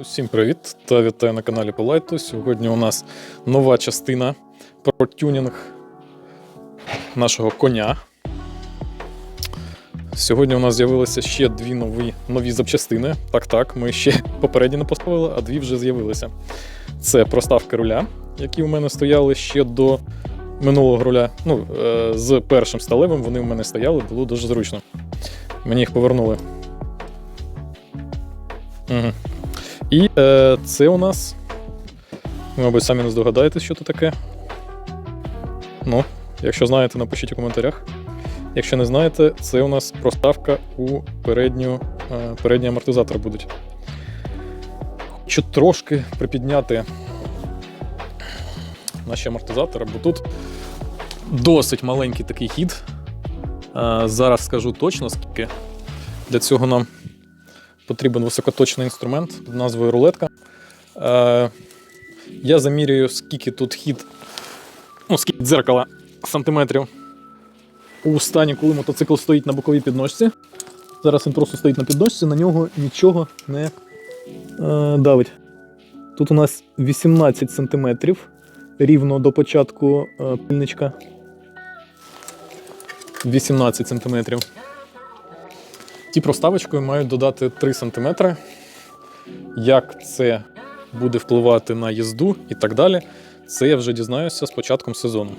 Усім привіт та вітаю на каналі Полайто. Сьогодні у нас нова частина про тюнінг нашого коня. Сьогодні у нас з'явилися ще дві нові, нові запчастини. Так, так, ми ще попередні не поставили, а дві вже з'явилися. Це проставки руля, які у мене стояли ще до минулого руля. Ну, е, з першим сталевим вони у мене стояли, було дуже зручно. Мені їх повернули. Угу. І е, це у нас. Ви, мабуть, самі не здогадаєтесь, що це таке. Ну, якщо знаєте, напишіть у коментарях. Якщо не знаєте, це у нас проставка у передню, е, передній амортизатор будуть. Хочу трошки припідняти наші амортизатори, бо тут досить маленький такий хід. Е, зараз скажу точно, скільки. Для цього нам потрібен високоточний інструмент під назвою рулетка. Е, я замірюю, скільки тут хід, ну, скільки дзеркала сантиметрів у стані, коли мотоцикл стоїть на боковій підножці. Зараз він просто стоїть на підножці, на нього нічого не е, давить. Тут у нас 18 сантиметрів рівно до початку е, пильничка. 18 сантиметрів. Ті проставочкою мають додати 3 см. Як це буде впливати на їзду і так далі, це я вже дізнаюся з початком сезону.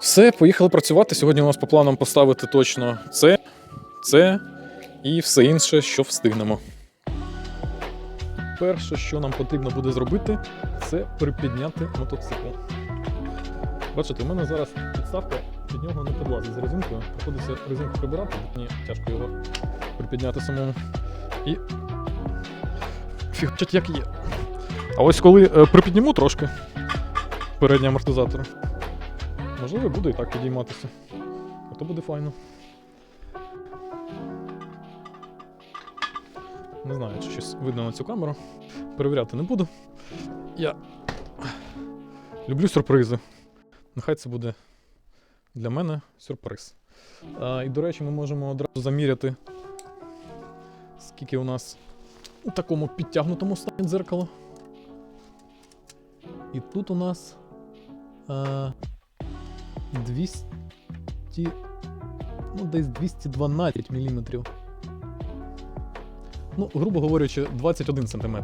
Все, поїхали працювати. Сьогодні у нас по планам поставити точно це, це і все інше, що встигнемо. Перше, що нам потрібно буде зробити, це припідняти мотоцикл. Бачите, у мене зараз підставка під нього не підлазить з резинкою. Приходиться резинку прибирати, мені тяжко його припідняти самому. І. Фігчать як є. А ось коли е, припідніму трошки передній амортизатор, можливо, буде і так підійматися. А то буде файно. Не знаю, чи щось видно на цю камеру. Перевіряти не буду. Я люблю сюрпризи. Нехай це буде для мене сюрприз. А, і, до речі, ми можемо одразу заміряти, скільки у нас у такому підтягнутому стані дзеркало. І тут у нас а, 200, ну, десь 212 мм. Ну, грубо говорячи, 21 см.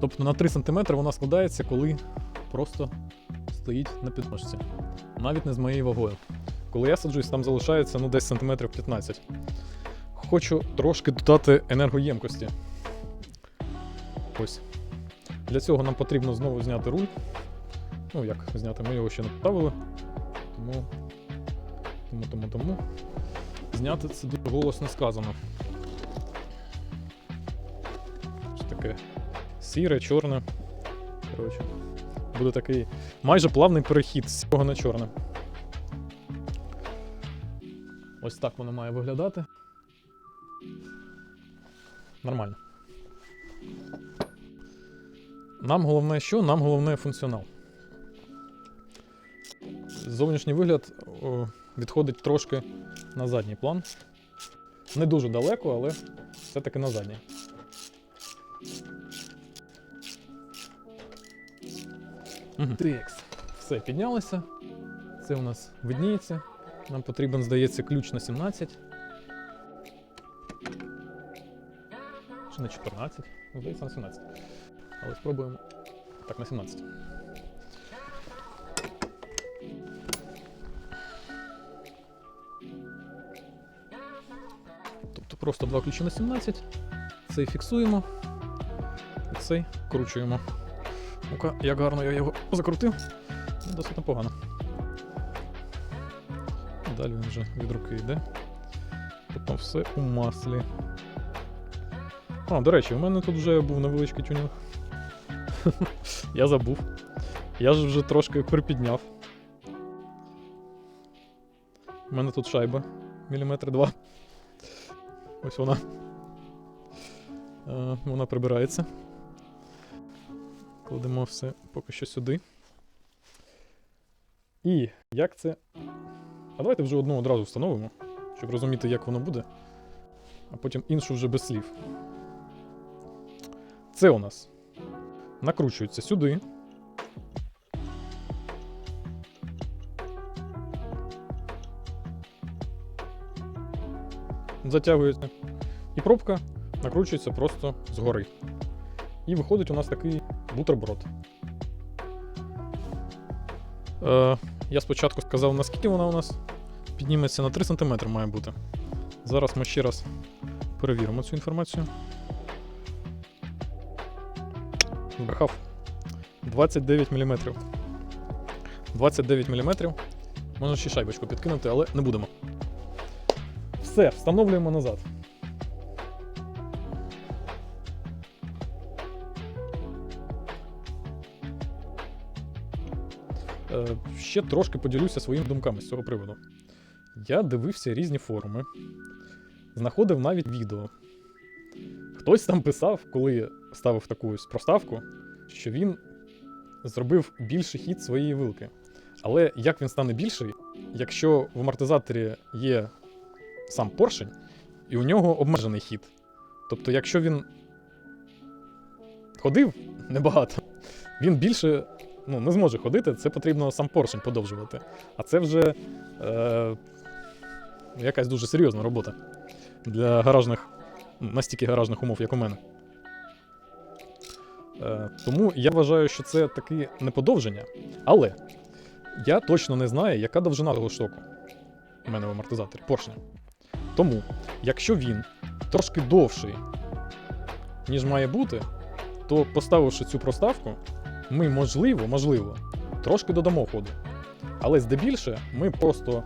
Тобто на 3 см вона складається, коли просто стоїть на підножці. Навіть не з моєю вагою. Коли я саджусь, там залишається ну, десь сантиметрів 15. Хочу трошки додати енергоємкості. Ось. Для цього нам потрібно знову зняти руль. Ну, як зняти, ми його ще не поставили. Тому, тому, тому, тому. Зняти це дуже голосно сказано. Ось таке сіре, чорне. Коротше, буде такий майже плавний перехід з сірого на чорне. Ось так воно має виглядати. Нормально. Нам головне що? Нам головне функціонал. Зовнішній вигляд відходить трошки на задній план. Не дуже далеко, але все-таки на задній. Текс. Все, піднялося. Це у нас видніється. Нам потрібен, здається, ключ на 17. Чи на 14? Ну, Здається, на 17. Але спробуємо. Так, на 17. Тобто просто два ключі на 17. Цей фіксуємо. І цей вкручуємо. Ну-ка, як гарно я його закрутив. Досить непогано. Далі він вже від руки йде. Потім все у маслі. А, до речі, у мене тут вже був невеличкий тюнінг. Я забув. Я ж вже трошки припідняв. У мене тут шайба міліметр два. Ось вона. Е, Вона прибирається. Кладемо все поки що сюди. І як це. А давайте вже одну одразу встановимо, щоб розуміти, як воно буде, а потім іншу вже без слів. Це у нас накручується сюди. Затягується. І пробка накручується просто згори. І виходить у нас такий бутерброд. Е, я спочатку сказав, наскільки вона у нас підніметься на 3 см має бути. Зараз ми ще раз перевіримо цю інформацію. Збрехав. 29 мм. 29 мм. Можна ще шайбочку підкинути, але не будемо. Все, встановлюємо назад. Ще трошки поділюся своїми думками з цього приводу. Я дивився різні форуми, знаходив навіть відео. Хтось там писав, коли ставив таку проставку, що він зробив більший хід своєї вилки. Але як він стане більший, якщо в амортизаторі є сам поршень, і у нього обмежений хід. Тобто, якщо він ходив небагато, він більше ну, не зможе ходити, це потрібно сам поршень подовжувати. А це вже е, якась дуже серйозна робота для гаражних, настільки гаражних умов, як у мене. Е, тому я вважаю, що це таки не подовження. Але я точно не знаю, яка довжина того штоку у мене в амортизаторі поршня. Тому, якщо він трошки довший, ніж має бути, то поставивши цю проставку, ми, можливо, можливо, трошки додамо ходу. Але здебільше ми просто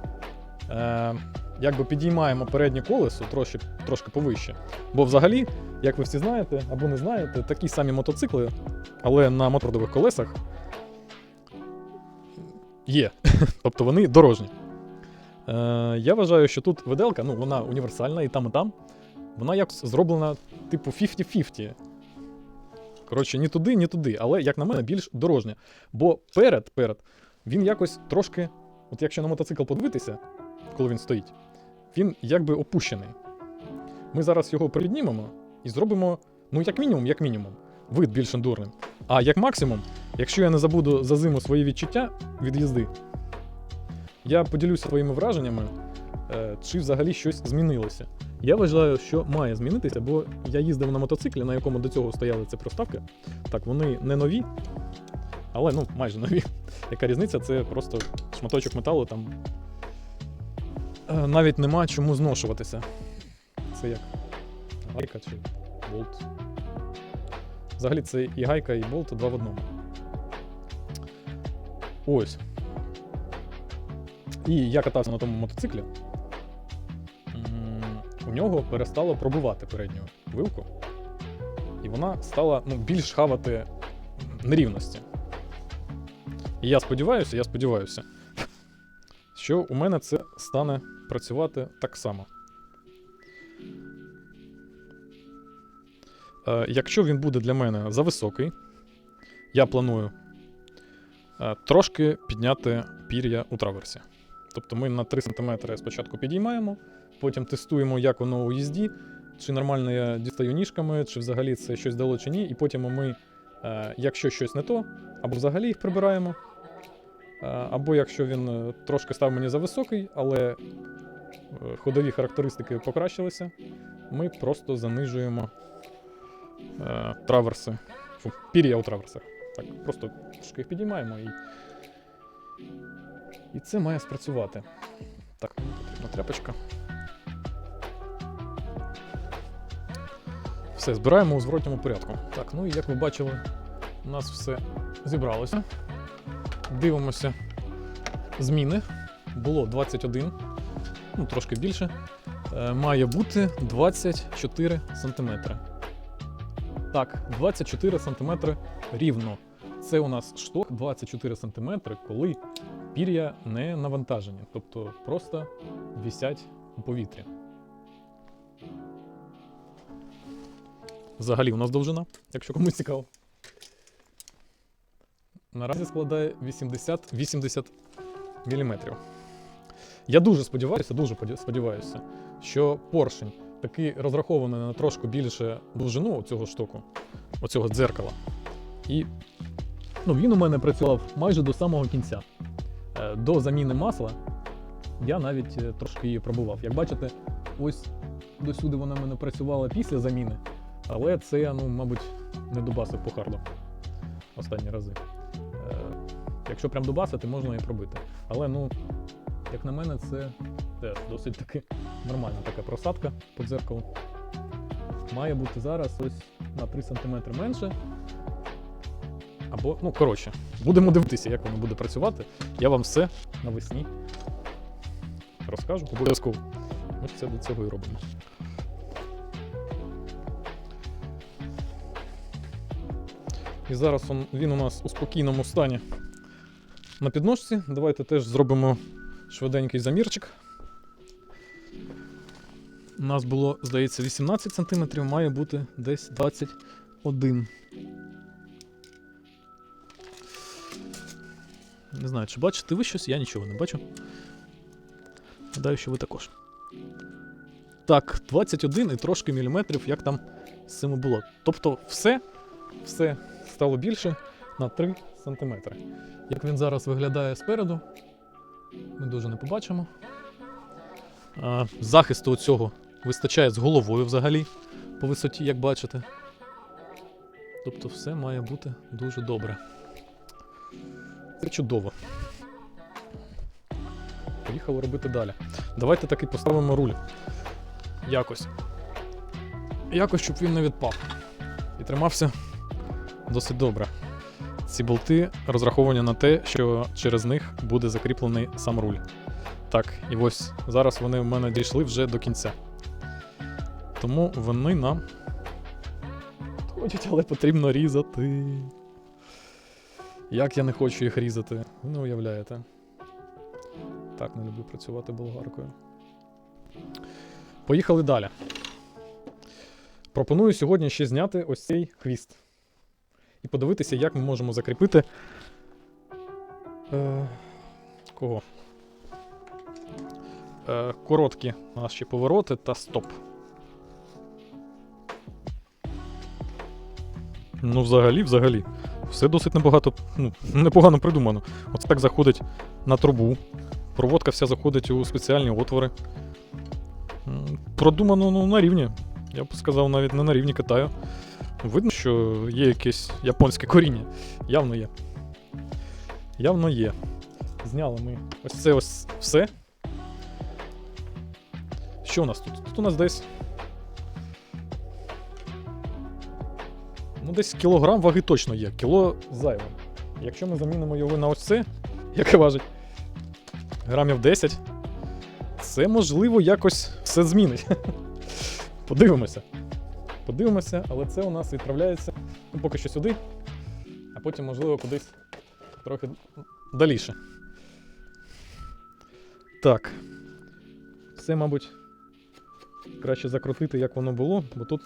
е, якби підіймаємо переднє колесо трошки, трошки повище. Бо взагалі, як ви всі знаєте або не знаєте, такі самі мотоцикли, але на мотордових колесах є. тобто вони дорожні. Е, я вважаю, що тут виделка, ну, вона універсальна і там, і там. Вона якось зроблена, типу, 50-50. Коротше, ні туди, ні туди, але, як на мене, більш дорожня. Бо перед, перед, він якось трошки, от якщо на мотоцикл подивитися, коли він стоїть, він якби опущений. Ми зараз його піднімемо і зробимо, ну, як мінімум, як мінімум, вид більш ендурним. А як максимум, якщо я не забуду за зиму свої відчуття від їзди, я поділюся своїми враженнями, е, чи взагалі щось змінилося. Я вважаю, що має змінитися, бо я їздив на мотоциклі, на якому до цього стояли ці проставки. Так, вони не нові, але ну майже нові. Яка різниця? Це просто шматочок металу там. е, Навіть нема чому зношуватися. Це як гайка чи болт. Взагалі це і гайка, і болт два в одному. Ось. І я катався на тому мотоциклі. У нього перестало пробивати передню вилку, і вона стала ну, більш хавати нерівності. І я сподіваюся, я сподіваюся, що у мене це стане працювати так само. Е, якщо він буде для мене зависокий, я планую е, трошки підняти пір'я у траверсі. Тобто ми на 3 см спочатку підіймаємо, потім тестуємо, як воно у їзді, чи нормально я дістаю ніжками, чи взагалі це щось дало чи ні. І потім ми, е, якщо щось не то, або взагалі їх прибираємо. е, Або якщо він е, трошки став мені зависокий, але е, ходові характеристики покращилися, ми просто занижуємо траверси, фу, пір'я у траверсах. Так, просто трошки їх підіймаємо і. І це має спрацювати. Так, потрібна тряпочка. Все, збираємо у зворотньому порядку. Так, ну і як ви бачили, у нас все зібралося. Дивимося зміни. Було 21, ну трошки більше. Е, має бути 24 см. Так, 24 см рівно. Це у нас шток 24 см, коли пір'я не навантажені, тобто просто вісять у повітрі. Взагалі у нас довжина, якщо комусь цікаво. Наразі складає 80-80 мм. Я дуже сподіваюся, дуже сподіваюся, що поршень такий розрахований на трошки більше довжину цього штоку, оцього дзеркала. І ну, він у мене працював майже до самого кінця. Е, До заміни масла я навіть е, трошки її пробував. Як бачите, ось досюди вона в мене працювала після заміни, але це я, ну, мабуть, не дубасив по харду останні рази. Е, Якщо прям дубасити, можна і пробити. Але ну, як на мене, це теж досить таки нормальна така просадка по дзеркалу. Має бути зараз ось на 3 см менше. Або, ну, коротше, будемо дивитися, як воно буде працювати. Я вам все навесні розкажу обов'язково. Ми це до цього і робимо. І зараз он- він у нас у спокійному стані на підножці. Давайте теж зробимо швиденький замірчик. У нас було, здається, 18 см, має бути десь 21. Не знаю, чи бачите ви щось, я нічого не бачу. Гадаю, що ви також. Так, 21 і трошки міліметрів, як там з цим було. Тобто все, все стало більше на 3 см. Як він зараз виглядає спереду, ми дуже не побачимо. Захисту цього вистачає з головою взагалі по висоті, як бачите. Тобто все має бути дуже добре. Це чудово. Поїхали робити далі. Давайте таки поставимо руль. Якось. Якось, щоб він не відпав. І тримався досить добре. Ці болти розраховані на те, що через них буде закріплений сам руль. Так, і ось зараз вони в мене дійшли вже до кінця. Тому вони нам ходять, але потрібно різати. Як я не хочу їх різати, ви не уявляєте. Так, не люблю працювати болгаркою. Поїхали далі. Пропоную сьогодні ще зняти ось цей хвіст. І подивитися, як ми можемо закріпити. Е, кого? Е, короткі наші повороти та стоп. Ну, взагалі, взагалі. Все досить небагато, ну, непогано придумано. Оце так заходить на трубу. Проводка вся заходить у спеціальні отвори. Продумано ну, на рівні. Я б сказав, навіть не на рівні Китаю. Видно, що є якесь японське коріння. Явно є. Явно є. Зняли ми ось це ось все. Що у нас тут? Тут у нас десь. Ну, десь кілограм ваги точно є. Кіло зайве. Якщо ми замінимо його на ось це, яке важить грамів 10, це можливо якось все змінить. Подивимося. Подивимося, але це у нас відправляється ну, поки що сюди, а потім, можливо, кудись трохи даліше. Так. Все, мабуть, краще закрутити, як воно було, бо тут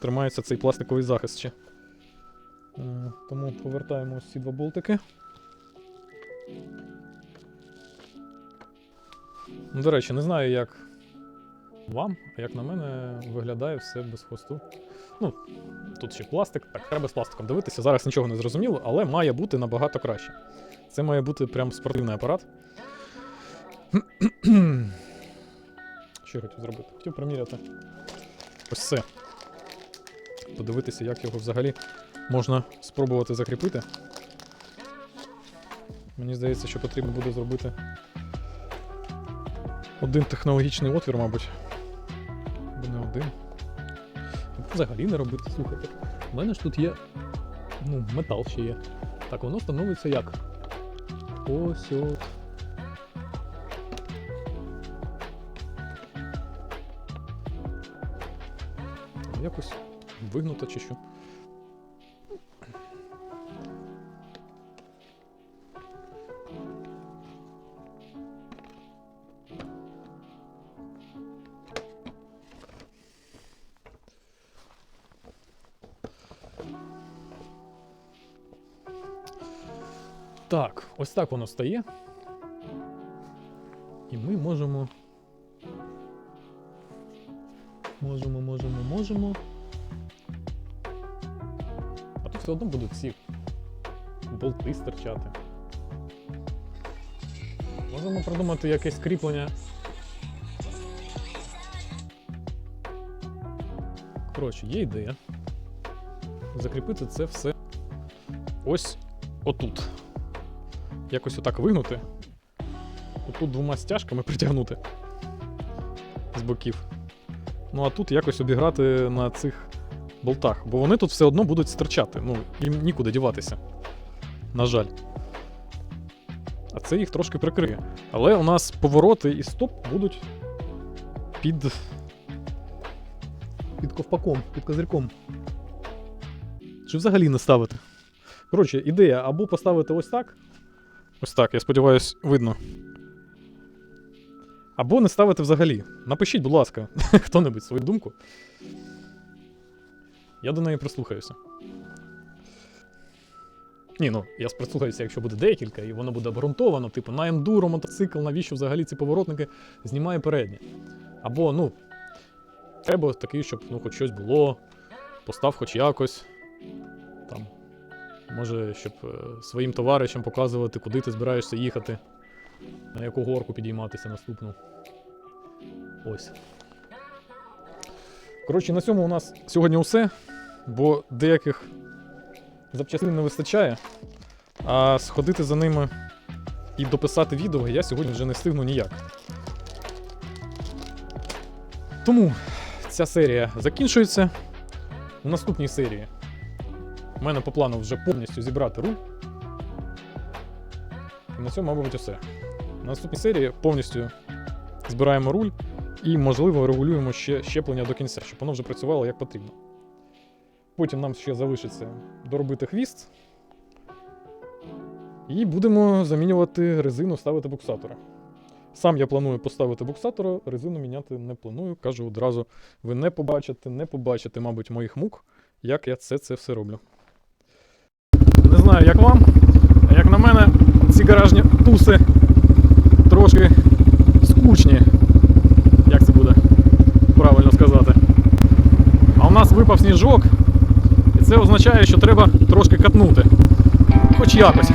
тримається цей пластиковий захист ще. Е, Тому повертаємо ось ці два болтики. До речі, не знаю, як вам, а як на мене, виглядає все без хвосту. Ну, тут ще пластик, так, треба з пластиком дивитися. Зараз нічого не зрозуміло, але має бути набагато краще. Це має бути прям спортивний апарат. Що я хотів зробити? Хотів приміряти ось це. Подивитися, як його взагалі можна спробувати закріпити. Мені здається, що потрібно буде зробити один технологічний отвір, мабуть. Один. Взагалі не робити. Слухайте. У мене ж тут є. Ну, метал ще є. Так, воно становиться як? Ось от. Якось вигнуто чи що. Так, ось так воно стає. І ми можемо. Можемо, можемо, можемо. А тут все одно будуть ці болти стирчати. Можемо придумати якесь кріплення. Коротше, є ідея. Закріпити це все ось отут. Якось отак вигнути. Отут двома стяжками притягнути з боків. Ну а тут якось обіграти на цих болтах, бо вони тут все одно будуть стирчати. Ну, їм нікуди діватися. На жаль. А це їх трошки прикриє. Але у нас повороти і стоп будуть під. під ковпаком, під козирьком. Чи взагалі не ставити? Коротше, ідея або поставити ось так. Ось так, я сподіваюся, видно. Або не ставити взагалі. Напишіть, будь ласка, хто-небудь свою думку. Я до неї прислухаюся. Ні, ну я прислухаюся, якщо буде декілька, і воно буде обґрунтовано, типу, на ендуро мотоцикл, навіщо взагалі ці поворотники знімає передні. Або, ну, треба такий, щоб ну, хоч щось було, постав хоч якось. Може, щоб е, своїм товаришам показувати, куди ти збираєшся їхати, на яку горку підійматися наступну. Ось. Коротше, на цьому у нас сьогодні все, бо деяких запчастин не вистачає, а сходити за ними і дописати відео я сьогодні вже не встигну ніяк. Тому ця серія закінчується. У наступній серії у мене по плану вже повністю зібрати руль. І на цьому, мабуть, усе. На наступній серії повністю збираємо руль і, можливо, регулюємо ще щеплення до кінця, щоб воно вже працювало як потрібно. Потім нам ще залишиться доробити хвіст. І будемо замінювати резину, ставити буксатори. Сам я планую поставити буксатора, резину міняти не планую. Кажу одразу, ви не побачите, не побачите, мабуть, моїх мук, як я це, це все роблю. Не знаю, як вам. Як на мене, ці гаражні туси трошки скучні. Як це буде правильно сказати? А у нас випав сніжок, і це означає, що треба трошки катнути. Хоч якось.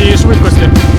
цієї швидкості.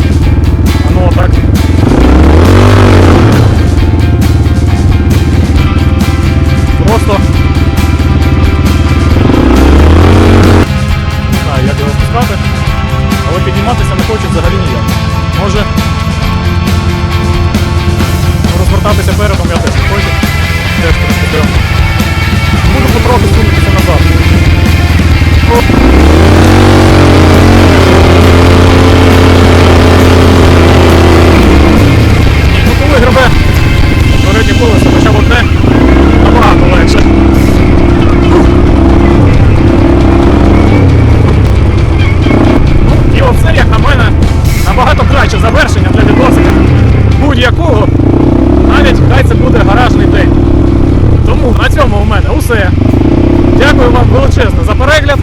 завершення для відносин будь-якого, навіть хай це буде гаражний день. Тому на цьому у мене усе. Дякую вам величезно за перегляд.